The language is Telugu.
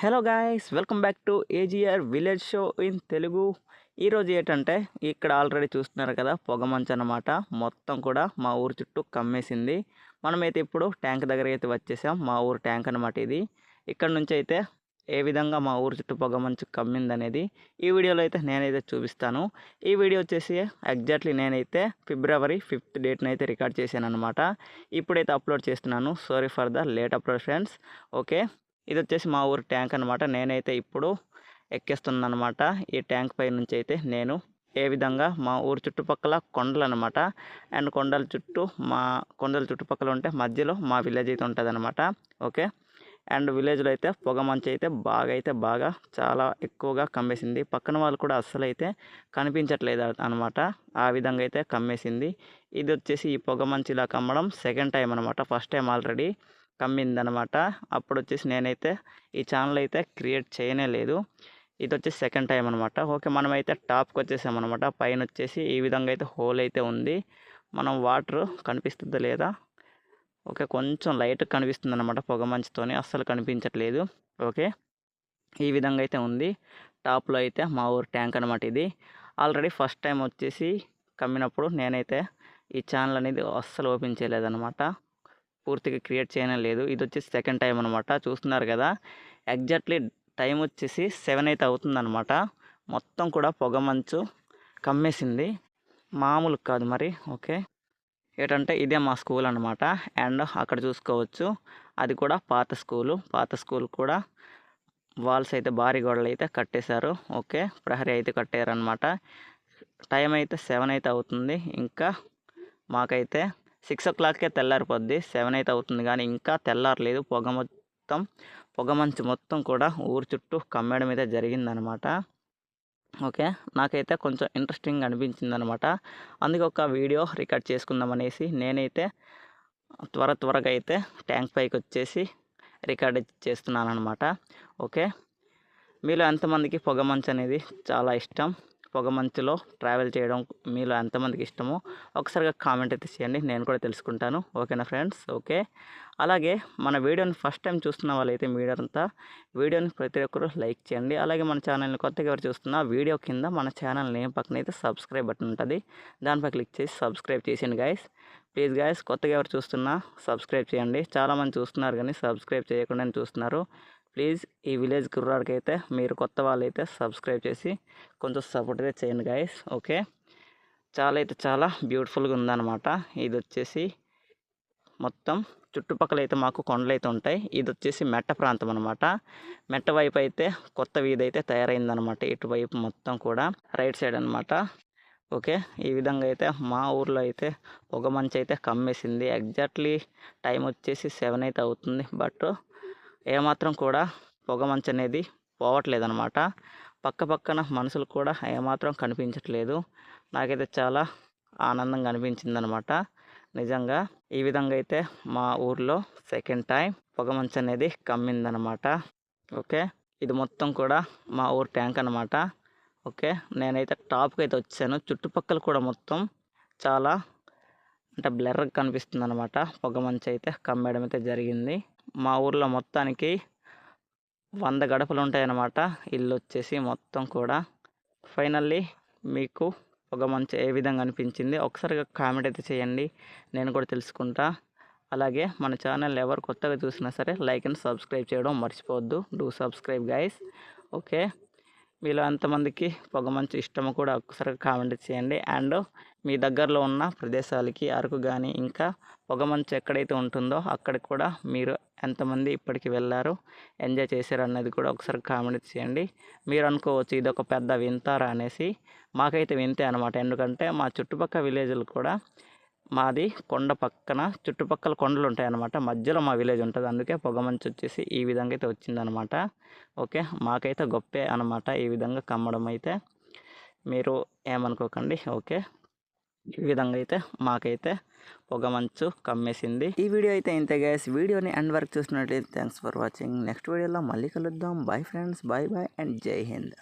Hello guys welcome back to AGR village show in Telugu. ఈరోజు ఏంటంటే ఇక్కడ ఆల్రెడీ చూస్తున్నారు కదా పొగ మంచు అనమాట మొత్తం కూడా మా ఊరు చుట్టూ కమ్మేసింది. మనమైతే ఇప్పుడు ట్యాంక్ దగ్గర అయితే వచ్చేసాం. మా ఊరు ట్యాంక్ అనమాట ఇది. ఇక్కడ నుంచి అయితే ఏ విధంగా మా ఊరు చుట్టూ పొగ మంచు కమ్మింది అనేది ఈ వీడియోలో అయితే నేనైతే చూపిస్తాను. ఈ వీడియో వచ్చేసి ఎగ్జాక్ట్లీ నేనైతే ఫిబ్రవరి ఫిఫ్త్ డేట్ని అయితే రికార్డ్ చేశాను అనమాట ఇప్పుడైతే అప్లోడ్ చేస్తున్నాను. Sorry for the late upload friends. Okay. ఇది వచ్చేసి మా ఊరు ట్యాంక్ అనమాట నేనైతే ఇప్పుడు ఎక్కేస్తున్నానమాట ఈ ట్యాంక్ పై నుంచి అయితే నేను ఏ విధంగా మా ఊరు చుట్టుపక్కల కొండలు అనమాట అండ్ కొండల చుట్టూ మా కొండల చుట్టుపక్కల ఉంటే మధ్యలో మా విలేజ్ అయితే ఉంటుంది అనమాట ఓకే? అండ్ విలేజ్లో అయితే పొగ మంచు అయితే బాగా అయితే బాగా చాలా ఎక్కువగా కమ్మేసింది. పక్కన వాళ్ళు కూడా అస్సలు అయితే కనిపించట్లేదు అనమాట ఆ విధంగా అయితే కమ్మేసింది. ఇది వచ్చేసి ఈ పొగ మంచి ఇలా కమ్మడం సెకండ్ టైం అనమాట ఫస్ట్ టైం ఆల్రెడీ. కమ్మిందనమాట. అప్పుడు వచ్చేసి నేనైతే ఈ ఛానల్ అయితే క్రియేట్ చేయనే లేదు. ఇది వచ్చేసి సెకండ్ టైం అనమాట. ఓకే మనమైతే టాప్కి వచ్చేసామన్నమాట పైన వచ్చేసి ఈ విధంగా అయితే హోల్ అయితే ఉంది. మనం వాటర్ కనిపిస్తుందా లేదా? ఓకే కొంచెం లైట్ కనిపిస్తుంది అనమాట పొగ మంచుతోని. అస్సలు కనిపించట్లేదు. ఓకే ఈ విధంగా అయితే ఉంది. టాప్లో అయితే మా ఊరు ట్యాంక్ అనమాట ఇది. ఆల్రెడీ ఫస్ట్ టైం వచ్చేసి కమ్మినప్పుడు నేనైతే ఈ ఛానల్ అనేది అస్సలు ఓపెన్ చేయలేదన్నమాట పూర్తిగా క్రియేట్ చేయడం లేదు. ఇది వచ్చేసి సెకండ్ టైం అనమాట చూస్తున్నారు కదా ఎగ్జాక్ట్లీ టైం వచ్చేసి సెవెన్ అయితే అవుతుందన్నమాట. మొత్తం కూడా పొగ మంచు కమ్మేసింది. మామూలు కాదు మరి ఓకే. ఏంటంటే ఇదే మా స్కూల్ అనమాట అండ్ అక్కడ చూసుకోవచ్చు అది కూడా పాత స్కూలు. పాత స్కూల్ కూడా వాల్స్ అయితే భారీ గోడలు అయితే కట్టేశారు ఓకే. ప్రహరీ అయితే కట్టారనమాట టైం అయితే సెవెన్ అయితే అవుతుంది. ఇంకా మాకైతే సిక్స్ ఓ క్లాక్కే తెల్లారిపోద్ది. సెవెన్ అయితే అవుతుంది కానీ ఇంకా తెల్లారలేదు. పొగ మొత్తం పొగ మంచు మొత్తం కూడా ఊరు చుట్టూ కమ్మేయడం అయితే జరిగిందనమాట. ఓకే? నాకైతే కొంచెం ఇంట్రెస్టింగ్ అనిపించింది అనమాట అందుకే ఒక వీడియో రికార్డ్ చేసుకుందాం అనేసి నేనైతే త్వర త్వరగా అయితే ట్యాంక్ పైకి వచ్చేసి రికార్డ్ చేస్తున్నాను అనమాట ఓకే? మీలో ఎంతమందికి పొగ మంచు అనేది చాలా ఇష్టం? పొగ మంచులో ట్రావెల్ చేయడం మీలో ఎంతమందికి ఇష్టమో ఒకసారిగా కామెంట్ అయితే చేయండి నేను కూడా తెలుసుకుంటాను. ఓకేనా ఫ్రెండ్స్? ఓకే. అలాగే మన వీడియోని ఫస్ట్ టైం చూస్తున్న వాళ్ళైతే మీరంతా వీడియోని ప్రతి ఒక్కరు లైక్ చేయండి. అలాగే మన ఛానల్ని కొత్తగా ఎవరు చూస్తున్నా వీడియో కింద మన ఛానల్ నేమ్ పక్కన అయితే సబ్స్క్రైబ్ బటన్ ఉంటుంది. దానిపై క్లిక్ చేసి సబ్స్క్రైబ్ చేసేయండి గాయస్. ప్లీజ్ గాయస్ కొత్తగా ఎవరు చూస్తున్నా సబ్స్క్రైబ్ చేయండి. చాలామంది చూస్తున్నారు కానీ సబ్స్క్రైబ్ చేయకుండా చూస్తున్నారు. ప్లీజ్ ఈ విలేజ్ కుర్రాడికి అయితే మీరు కొత్త వాళ్ళు అయితే సబ్స్క్రైబ్ చేసి కొంచెం సపోర్ట్ అయితే చేయండి గాయస్ ఓకే? చాలా అయితే చాలా బ్యూటిఫుల్గా ఉందన్నమాట. ఇది వచ్చేసి మొత్తం చుట్టుపక్కల అయితే మాకు కొండలు అయితే ఉంటాయి. ఇది వచ్చేసి మెట్ట ప్రాంతం అనమాట మెట్ట వైపు అయితే కొత్త వీధి అయితే తయారైందనమాట ఇటువైపు మొత్తం కూడా రైట్ సైడ్ అనమాట ఓకే? ఈ విధంగా అయితే మా ఊర్లో అయితే ఒక మంచి అయితే కమ్మేసింది. ఎగ్జాక్ట్లీ టైం వచ్చేసి సెవెన్ అయితే అవుతుంది. బట్ ఏమాత్రం కూడా పొగమంచు అనేది పోవట్లేదన్నమాట పక్క పక్కన మనుషులు కూడా ఏమాత్రం కనిపించట్లేదు. నాకైతే చాలా ఆనందంగా అనిపించింది అనమాట నిజంగా ఈ విధంగా అయితే మా ఊర్లో సెకండ్ టైం పొగమంచు అనేది కమ్మిందనమాట. ఓకే? ఇది మొత్తం కూడా మా ఊరు ట్యాంక్ అనమాట. ఓకే? నేనైతే టాప్కి అయితే వచ్చాను. చుట్టుపక్కల కూడా మొత్తం చాలా అంటే బ్లర్గా కనిపిస్తుంది అనమాట పొగమంచు అయితే కమ్మేయడం అయితే జరిగింది. మా ఊర్లో మొత్తానికి వంద గడపలు ఉంటాయన్నమాట ఇల్లు వచ్చేసి మొత్తం కూడా. ఫైనల్లీ మీకు ఒక మంచి ఏ విధంగా అనిపించింది? ఒకసారిగా కామెంట్ అయితే చేయండి నేను కూడా తెలుసుకుంటా. అలాగే మన ఛానల్ ఎవరు కొత్తగా చూసినా సరే లైక్ అండ్ సబ్స్క్రైబ్ చేయడం మర్చిపోవద్దు. Do subscribe guys. ఓకే. మీలో ఎంతమందికి పొగ మంచు ఇష్టమో కూడా ఒకసారి కామెంట్ చేయండి. అండ్ మీ దగ్గరలో ఉన్న ప్రదేశాలకి అరకు కానీ ఇంకా పొగ మంచు ఎక్కడైతే ఉంటుందో అక్కడికి కూడా మీరు ఎంతమంది ఇప్పటికి వెళ్ళారు ఎంజాయ్ చేశారు అన్నది కూడా ఒకసారి కామెంట్ చేయండి. మీరు అనుకోవచ్చు ఇది ఒక పెద్ద వింతారా అనేసి. మాకైతే వింతే అనమాట ఎందుకంటే మా చుట్టుపక్కల విలేజ్లు కూడా మాది కొండ పక్కన చుట్టుపక్కల కొండలు ఉంటాయి అన్నమాట. మధ్యలో మా విలేజ్ ఉంటుంది. అందుకే పొగమంచు వచ్చేసి ఈ విధంగా అయితే వచ్చిందనమాట ఓకే? మాకైతే గొప్పే అనమాట ఈ విధంగా కమ్మడం అయితే. మీరు ఏమనుకోకండి. ఓకే? ఈ విధంగా అయితే మాకైతే పొగ మంచు కమ్మేసింది. ఈ వీడియో అయితే ఇంతే గ్యాస్ వీడియోని ఎండ్ వరకు చూసినట్లయితే థ్యాంక్స్ ఫర్ వాచింగ్ నెక్స్ట్ వీడియోలో మళ్ళీ కలుద్దాం. Bye friends bye bye and జై హింద్